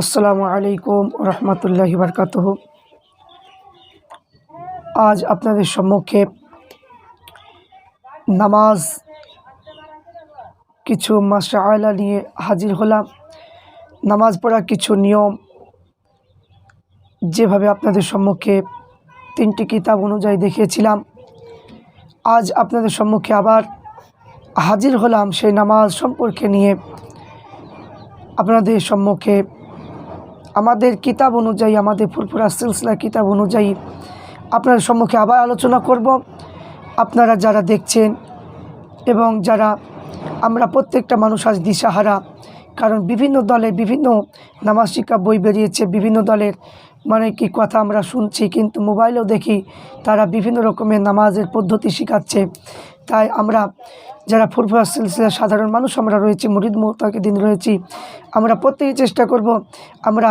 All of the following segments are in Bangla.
আসসালামু আলাইকুম রহমতুল্লাহি বরকাত আজ আপনাদের সম্মুখে নামাজ কিছু মাসায়লা নিয়ে হাজির হলাম। নামাজ পড়ার কিছু নিয়ম যেভাবে আপনাদের সম্মুখে তিনটি কিতাব অনুযায়ী দেখিয়েছিলাম, আজ আপনাদের সম্মুখে আবার হাজির হলাম সেই নামাজ সম্পর্কে নিয়ে। আপনাদের সম্মুখে আমাদের কিতাব অনুযায়ী, আমাদের ফুরফুরা সিলসিলা কিতাব অনুযায়ী আপনার সম্মুখে আবার আলোচনা করব। আপনারা যারা দেখছেন এবং যারা আমরা প্রত্যেকটা মানুষ আজ দিশাহারা, কারণ বিভিন্ন দলে বিভিন্ন নামাজ শিক্ষা বই বেরিয়েছে, বিভিন্ন দলের মানে কি কথা আমরা শুনছি, কিন্তু মোবাইলেও দেখি তারা বিভিন্ন রকমের নামাজের পদ্ধতি শেখাচ্ছে। তাই আমরা যারা ফুরফুরা সিলসিলা সাধারণ মানুষ, আমরা রয়েছি, মুরিদ দিন রয়েছি। আমরা প্রত্যেকে চেষ্টা করব আমরা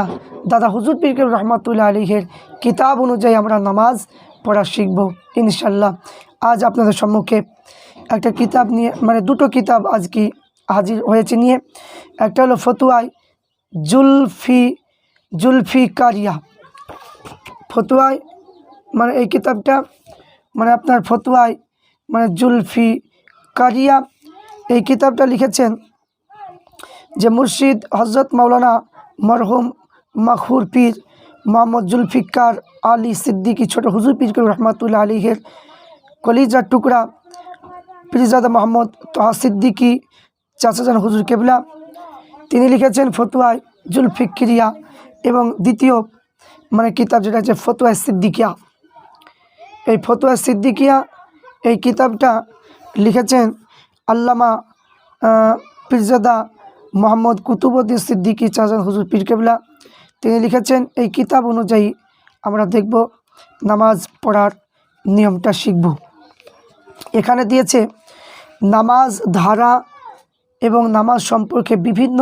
দাদা হুজুর পীর রহমাতুল্লাহ আলীহের কিতাব অনুযায়ী আমরা নামাজ পড়া শিখব ইনশাল্লাহ আজ আপনাদের সম্মুখে একটা কিতাব নিয়ে মানে দুটো কিতাব আজ কি হাজির হয়েছে নিয়ে। একটা হলো ফতুয়াই জুলফি জুলফি কারিয়া। ফতুয়াই মানে এই কিতাবটা মানে আপনার ফতুয়াই মানে জুলফি কারিয়া এই কিতাবটা লিখেছেন যে মুর্শিদ হজরত মাওলানা মরহুম মাখুর পীর মোহাম্মদ জুলফিকার আলী সিদ্দিকী ছোট হুজুর পীর রহমাতুল্লাহ আলীহের কলিজার টুকরা পীরজাদা মোহাম্মদ তোহা সিদ্দিকী চাচাজান হুজুর কেবলা। তিনি লিখেছেন ফতুয়ায় জুলফিক্রিয়া এবং দ্বিতীয় মানে কিতাব যেটা হচ্ছে ফতুয়া সিদ্দিকিয়া। এই ফতুয়া সিদ্দিকিয়া এই কিতাবটা লিখেছেন আল্লামা পিরজাদা মোহাম্মদ কুতুবুদ্দিন সিদ্দিকী চাচান হুজুর পীর কেবলা। তিনি লিখেছেন, এই কিতাব অনুযায়ী আমরা দেখব নামাজ পড়ার নিয়মটা শিখব। এখানে দিয়েছে, নামাজ ধারা এবং নামাজ সম্পর্কে বিভিন্ন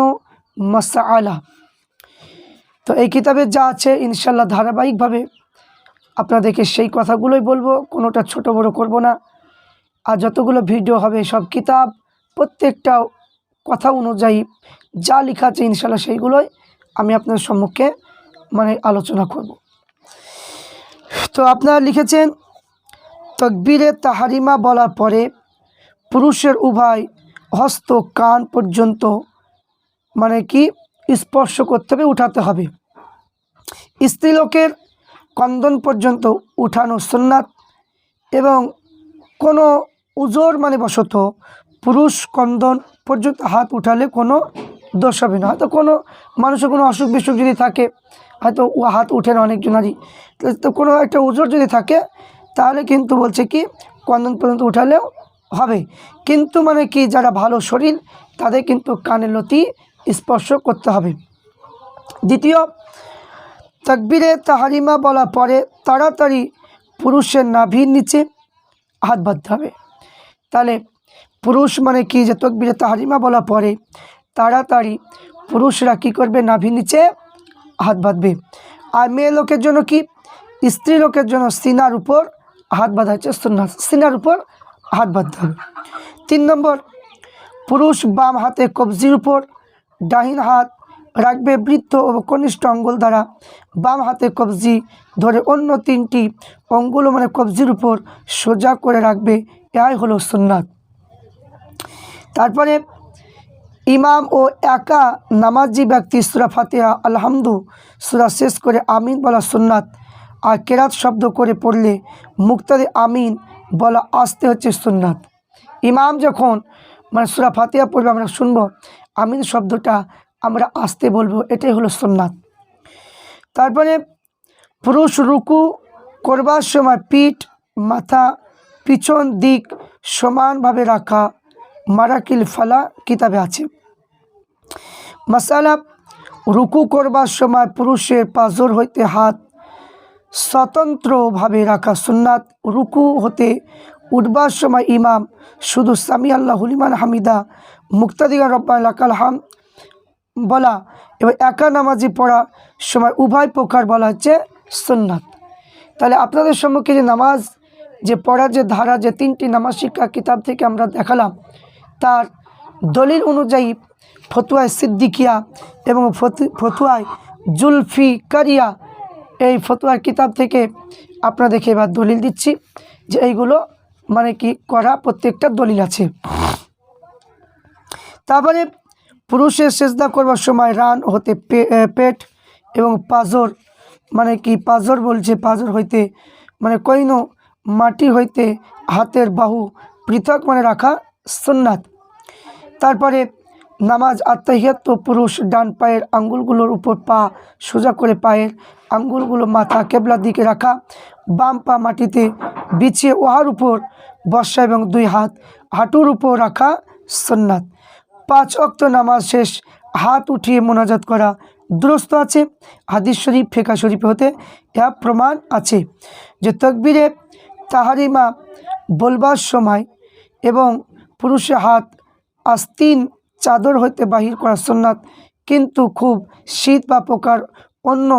মাসাআলা। তো এই কিতাবে যা আছে ইনশাল্লাহ ধারাবাহিকভাবে আপনাদেরকে সেই কথাগুলোই বলব, কোনোটা ছোট বড় করব না। আর যতগুলো ভিডিও হবে, সব কিতাব, প্রত্যেকটা কথা অনুযায়ী যা লেখা আছে ইনশাল্লাহ সেইগুলোই আমি আপনার সম্মুখে মানে আলোচনা করব। তো আপনারা লিখেছেন, তকবীরে তাহারিমা বলার পরে পুরুষের উভয় হস্ত কান পর্যন্ত মানে কি স্পর্শ করতে হবে, উঠাতে হবে। স্ত্রীলোকের কন্দন পর্যন্ত উঠানো সুন্নাত এবং কোনো উজোর মানে বশত পুরুষ কন্দন পর্যন্ত হাত উঠালে কোনো দোষ হবে না। হয়তো কোনো মানুষের কোনো অসুখ বিসুখ যদি থাকে, হয়তো ও হাত উঠে না অনেকজনারই তো- কোনো একটা উজোর যদি থাকে, তাহলে কিন্তু বলছে কি, কন্দন পর্যন্ত উঠালেও হবে। কিন্তু মানে কি, যারা ভালো শরীর, তাদের কিন্তু কানের লতি স্পর্শ করতে হবে। দ্বিতীয়, তাকবিরে তাহারিমা বলার পরে তাড়াতাড়ি পুরুষের নাভির নিচে হাত বাঁধতে হবে। তাহলে পুরুষ মানে কি? যে তকবিরে তাহারিমা বলা পরে তাড়াতাড়ি পুরুষরা কি করবে? নাভির নিচে হাত বাঁধবে। আর মেয়ে লোকের জন্য কি? স্ত্রী লোকের জন্য সিনার উপর হাত বাঁধা হচ্ছে সুন্নাত। সিনার উপর হাত বাঁধতে হবে। তিন নম্বর, পুরুষ বাম হাতে কবজির উপর, ডাহিন হাত রাখবে বৃদ্ধ ও কনিষ্ঠ অঙ্গুল দ্বারা। বাম হাতে কবজি ধরে অন্য তিনটি অঙ্গুল মানে কবজির উপর সোজা করে রাখবে। এটাই হলো সুন্নাত। তারপরে ইমাম ও একা নামাজি ব্যক্তি সুরা ফাতেহা, আলহামদু, সুরা শেষ করে আমিন বলা সুন্নাত। আর কেরাত শব্দ করে পড়লে মুক্তাদি আমিন বলা আসতে হচ্ছে সুন্নাত। ইমাম যখন মানে সুরা ফাতেহা পড়বে আমরা শুনব, আমিন শব্দটা আমরা আসতে বলব, এটাই হলো সুন্নাত। তারপরে পুরুষ রুকু করবার সময় পিঠ, মাথা পিছন দিক সমানভাবে রাখা, মারাকিল ফালা কিতাবে আছে। মাসালা, রুকু করবার সময় পুরুষের পাজর হইতে হাত স্বতন্ত্রভাবে রাখা সুন্নাত। রুকু হতে উঠবার সময় ইমাম, শুধু সামি আল্লাহ হুলিমান হামিদা, মুক্তাদিগা রব্বা লাকাল হাম বলা এবং একা নামাজি পড়া সময় উভয় প্রকার বলা হচ্ছে সুন্নাত। তাহলে আপনাদের সম্মুখে যে নামাজ, যে পড়ার যে ধারা, যে তিনটি নামাজ শিক্ষা কিতাব থেকে আমরা দেখালাম, তার দলিল অনুযায়ী ফতুয়ায় সিদ্দিকিয়া এবং ফতু- ফতুয়ায় জুলফিকারিয়া এই ফতুয়ার কিতাব থেকে আপনাদেরকে এবার দলিল দিচ্ছি যে এইগুলো মানে কি করা প্রত্যেকটা দলিল আছে। তারপরে পুরুষের সেজদা করবার সময় রান হতে পেট এবং পাজর মানে কি পাজর বলছে, পাজর হইতে মানে কৈন মাটি হইতে হাতের বাহু পৃথক মানে রাখা সুন্নাত। তারপরে নামাজ আত্মাহিয়াত পুরুষ ডান পায়ের আঙ্গুলগুলোর উপর পা সোজা করে পায়ের আঙ্গুলগুলো মাথা কেবলার দিকে রাখা, বাম পা মাটিতে বিছিয়ে উহার উপর বর্ষা এবং দুই হাত হাঁটুর উপর রাখা সন্ন্যাত পাঁচ অক্ত নামাজ শেষ, হাত উঠিয়ে মোনাজাত করা। দুরস্ত আছে, হাদিস শরীফ, ফেকা শরীফ হতে ইহা প্রমাণ আছে যে তকবিরে তাহারিমা বলবার সময় এবং পুরুষের হাত আস্তিন চাদর হইতে বাহির করা সুন্নাত কিন্তু খুব শীত বা পোকার অন্য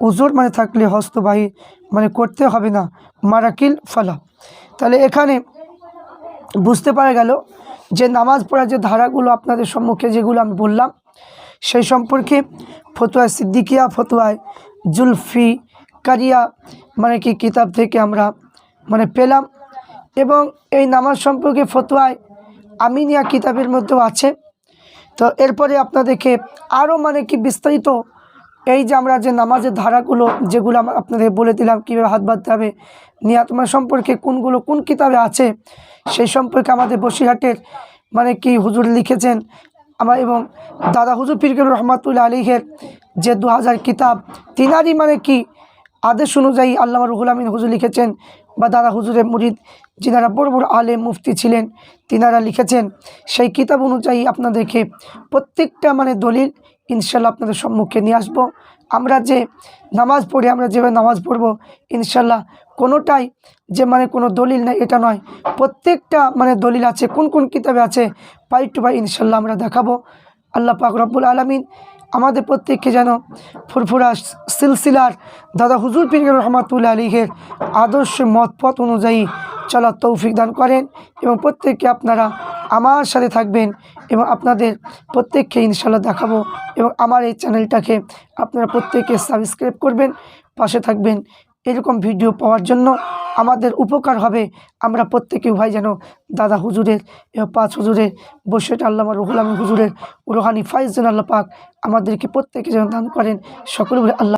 উজোর মানে থাকলে হস্ত বাহির মানে করতে হবে না, মারাকিল ফলা। তাহলে এখানে বুঝতে পারা গেল যে নামাজ পড়ার যে ধারাগুলো আপনাদের সম্মুখে যেগুলো আমি বললাম, সেই সম্পর্কে ফতুয়ায় সিদ্দিকিয়া, ফতুয়ায় জুলফি, কারিয়া মানে কি কিতাব থেকে আমরা মানে পেলাম এবং এই নামাজ সম্পর্কে ফতুয়ায় আমিনিয়া কিতাবের মধ্যেও আছে। তো এরপরে আপনাদেরকে আরও মানে কি বিস্তারিত এই যে আমরা যে নামাজের ধারাগুলো যেগুলো আমরা আপনাদের বলে দিলাম, কীভাবে হাত বাঁধতে হবে নিয়াতমা সম্পর্কে কোনগুলো, কোন কিতাবে আছে, সেই সম্পর্কে আমাদের বসিরহাটের মানে কি হুজুর লিখেছেন। আমার এবং দাদা হুজুর পিরকুল রহমাতুল্লাহ আলীহের যে দু হাজার কিতাব, তিনারই মানে কি আদেশ অনুযায়ী আল্লামা রুহুল আমিন হুজুর লিখেছেন বা দাদা হুজুরের মুরিদ যিনারা বড় বড় আলে মুফতি ছিলেন, তিনারা লিখেছেন। সেই কিতাব অনুযায়ী আপনাদেরকে প্রত্যেকটা মানে দলিল ইনশাল্লাহ আপনাদের সম্মুখে নিয়ে আসব। আমরা যে নামাজ পড়ি, আমরা যেভাবে নামাজ পড়ব, ইনশাল্লাহ কোনোটাই যে মানে কোনো দলিল নেই, এটা নয়। প্রত্যেকটা মানে দলিল আছে, কোন কোন কিতাবে আছে পাই টু পাই ইনশাল্লাহ আমরা দেখাবো। আল্লাহ পাক রব্বুল আলমিন আমাদের প্রত্যেককে যেন ফুরফুরা সিলসিলার দাদা হুজুর পীর রহমাতুল্লাহ আলীহের আদর্শ মত পথ অনুযায়ী চলার তৌফিক দান করেন এবং প্রত্যেককে আপনারা আমার সাথে থাকবেন এবং আপনাদের প্রত্যেককে ইনশাল্লাহ দেখাবো এবং আমার এই চ্যানেলটাকে আপনারা প্রত্যেকে সাবস্ক্রাইব করবেন, পাশে থাকবেন। এরকম ভিডিও পাওয়ার জন্য আমাদের উপকার হবে। আমরা প্রত্যেকে ভাই যেন দাদা হুজুরের এবং পাঁচ হুজুরের বসেট আল্লামা রুহুল আলম হুজুরের, রোহানি ফাইজ যেন আল্লাহ পাক আমাদেরকে প্রত্যেকে যেন দান করেন। সকলে আল্লাহ